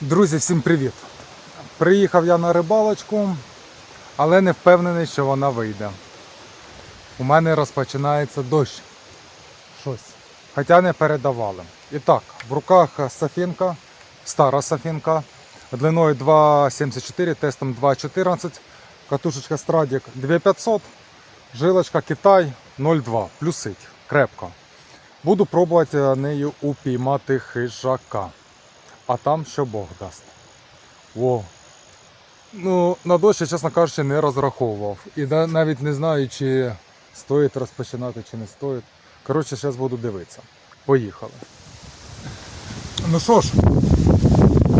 Друзі, всім привіт! Приїхав я на рибалочку, але не впевнений, що вона вийде. У мене розпочинається дощ. Щось. Хоча не передавали. І так, в руках сафінка, стара сафінка, длиною 2,74, тестом 2,14, катушечка Страдік 2500, жилочка Китай 0,2, плюсить, крепко. Буду пробувати нею упіймати хижака. А там що Бог дасть. Во. Ну, на дощ, я, чесно кажучи, не розраховував. І навіть не знаю, чи стоїть розпочинати, чи не стоїть. Коротше, зараз буду дивитися. Поїхали. Ну що ж,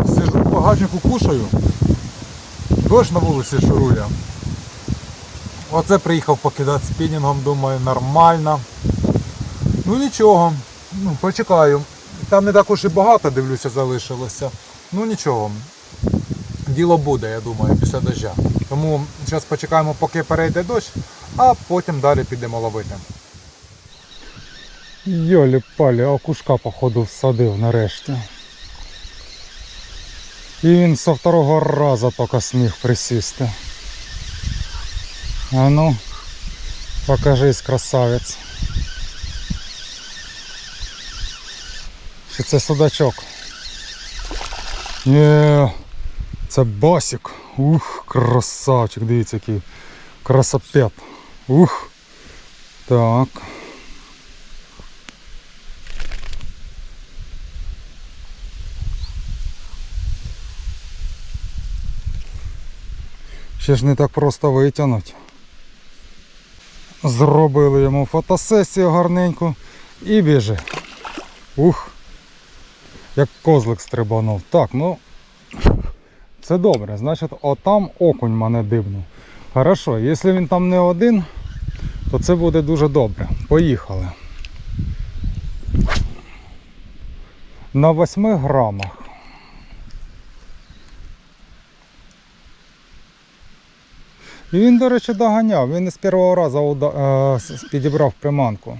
сижу в багажнику кушаю. Дощ на вулиці шурує. Оце приїхав покидати спінінгом, думаю, нормально. Ну нічого, ну, почекаю. Там не також і багато, дивлюся, залишилося. Ну нічого. Діло буде, я думаю, після дождя. Тому зараз почекаємо, поки перейде дощ, а потім далі підемо ловити. Йолі палі, окушка, походу, всадив нарешті. І він со второго разу тільки сміг присісти. А ну, покажись, красавець. Чи це судачок? Є, це басик. Ух, красавчик, дивіться який красопет. Ух. Так. Ще ж не так просто витягнути. Зробили йому фотосесію гарненьку і біжи. Ух. Як козлик стрибанув. Так, ну це добре. Значить, отам окунь мене дивнув. Хорошо, якщо він там не один, то це буде дуже добре. Поїхали. На 8 грамах. І він, до речі, доганяв. Він з першого разу е, підібрав приманку.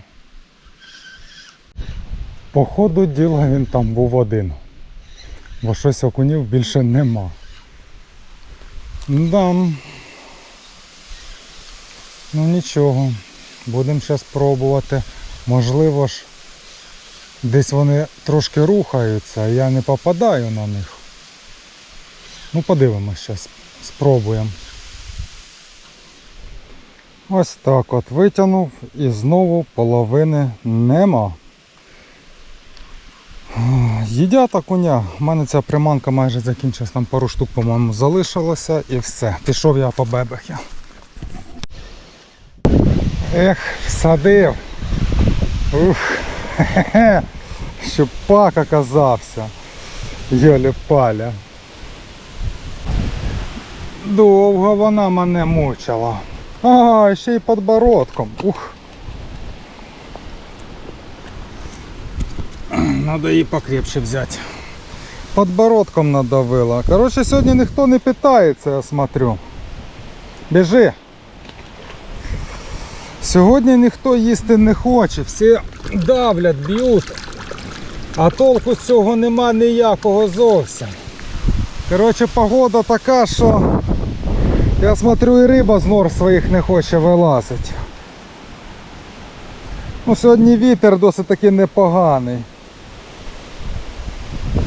По ходу діла він там був один. Бо щось окунів більше нема. Да. Ну нічого. Будемо зараз пробувати. Можливо ж десь вони трошки рухаються, я не попадаю на них. Ну подивимось зараз. Спробуємо. Ось так от витягнув і знову половини нема. Їдять окуня. У мене ця приманка майже закінчилась, там пару штук, по-моєму, залишилося і все. Пішов я по бебехи. Ех, всадив. Ух, хе-хе. Щупак оказався. Йолі паля. Довго вона мене мучила. А, ще й подбородком. Ух. Надо її покрепче взяти. Подбородком надавила. Коротше, сьогодні ніхто не питається, я смотрю. Біжи. Сьогодні ніхто їсти не хоче, всі давлять, б'ють. А толку з цього нема ніякого зовсім. Коротше, погода така, що я смотрю і риба з нор своїх не хоче вилазити. Ну, сьогодні вітер досить таки непоганий.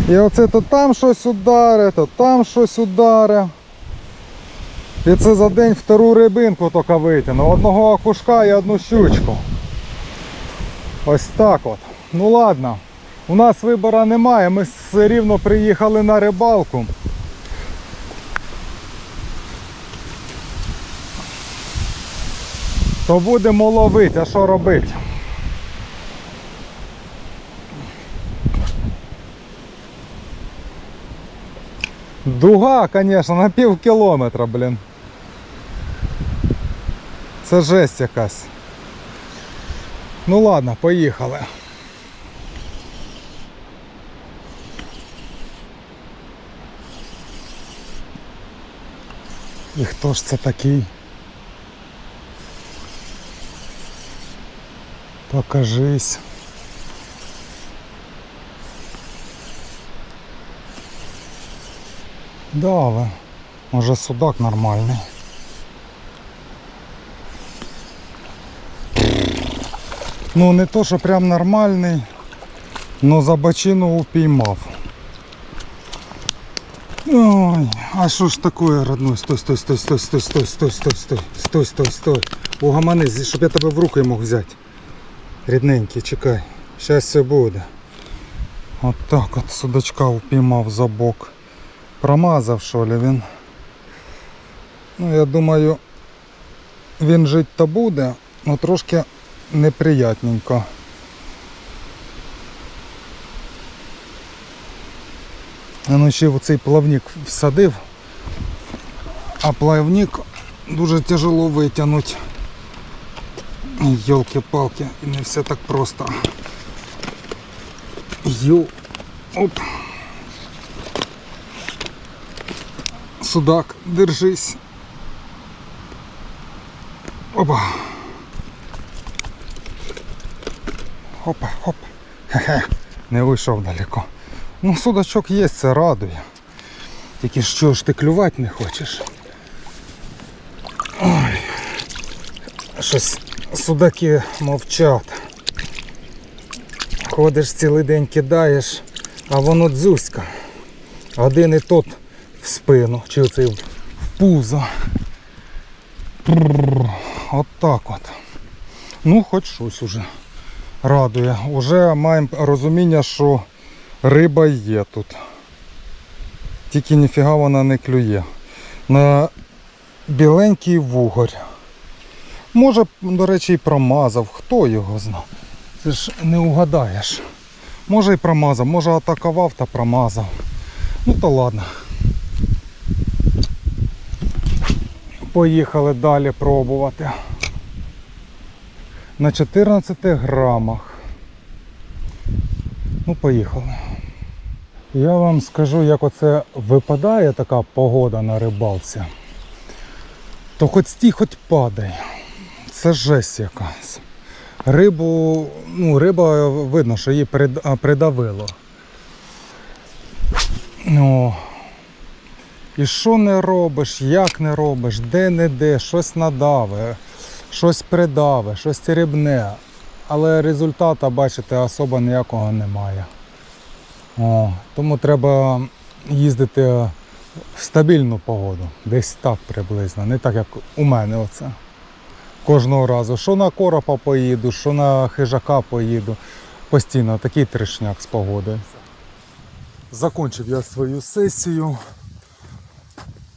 І оце то там щось ударе, то там щось ударе. І це за день втору рибинку тільки витягнув. Одного окушка і одну щучку. Ось так от. Ну ладно. У нас вибору немає, ми все рівно приїхали на рибалку. То будемо ловити, а що робити? Дуга, конечно, на пів кілометра, блін. Це жесть якась. Ну ладно, поїхали. І хто ж це такий? Покажись. Да, але може судак нормальний. Ну не то, що прям нормальний, но за бочину упіймав. Ой, а що ж таке, родной? Стой, стой, стой, стой, стой, стой, стой, стой, стой, стой, стой, стой. Угомонись, щоб я тебе в руки мог взяти. Рідненький, чекай. Щас все буде. От так от судачка упіймав за бок. Промазав що ли він. Ну я думаю, він жить то буде, але трошки неприятненько. Ну ще в цей плавник всадив, а плавник дуже тяжело витягнути. Йолки-палки, не все так просто. Йо. Оп. Судак, держись. Опа. Опа, хоп. Хе-хе. Не вийшов далеко. Ну, судачок є, це радує. Тільки що ж ти клювати не хочеш? Ой. Щось судаки мовчать. Ходиш цілий день кидаєш, а воно дзюська. Один і тот в спину, чи оцей в пузо. От так от. Ну, хоч щось уже радує. Уже маємо розуміння, що риба є тут. Тільки ніфіга вона не клює. На біленький вугорь. Може, до речі, і промазав, хто його знає. Це ж не угадаєш. Може і промазав, може атакував та промазав. Ну то ладно. Поїхали далі пробувати. На 14 грамах. Ну, поїхали. Я вам скажу, як оце випадає така погода на рибалці. То хоч стій, хоч падай. Це жесть якась. Рибу, ну, риба видно, що її придавило. Ну, і що не робиш, як не робиш, де не де, щось надаве, щось придаве, щось теребне. Але результата, бачите, особо ніякого немає. О, тому треба їздити в стабільну погоду. Десь так приблизно. Не так, як у мене оце. Кожного разу. Що на коропа поїду, що на хижака поїду. Постійно такий трешняк з погоди. Закончив я свою сесію.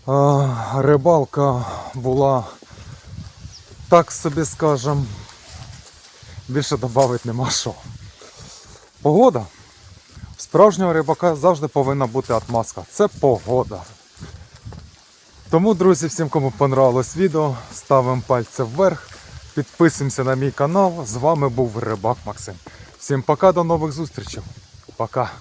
Рибалка була, так собі скажем, більше додати нема що. Погода. В справжнього рибака завжди повинна бути отмазка. Це погода. Тому, друзі, всім, кому понравилось відео, ставимо пальці вверх, підписуємося на мій канал. З вами був Рибак Максим. Всім пока, до нових зустрічей. Пока.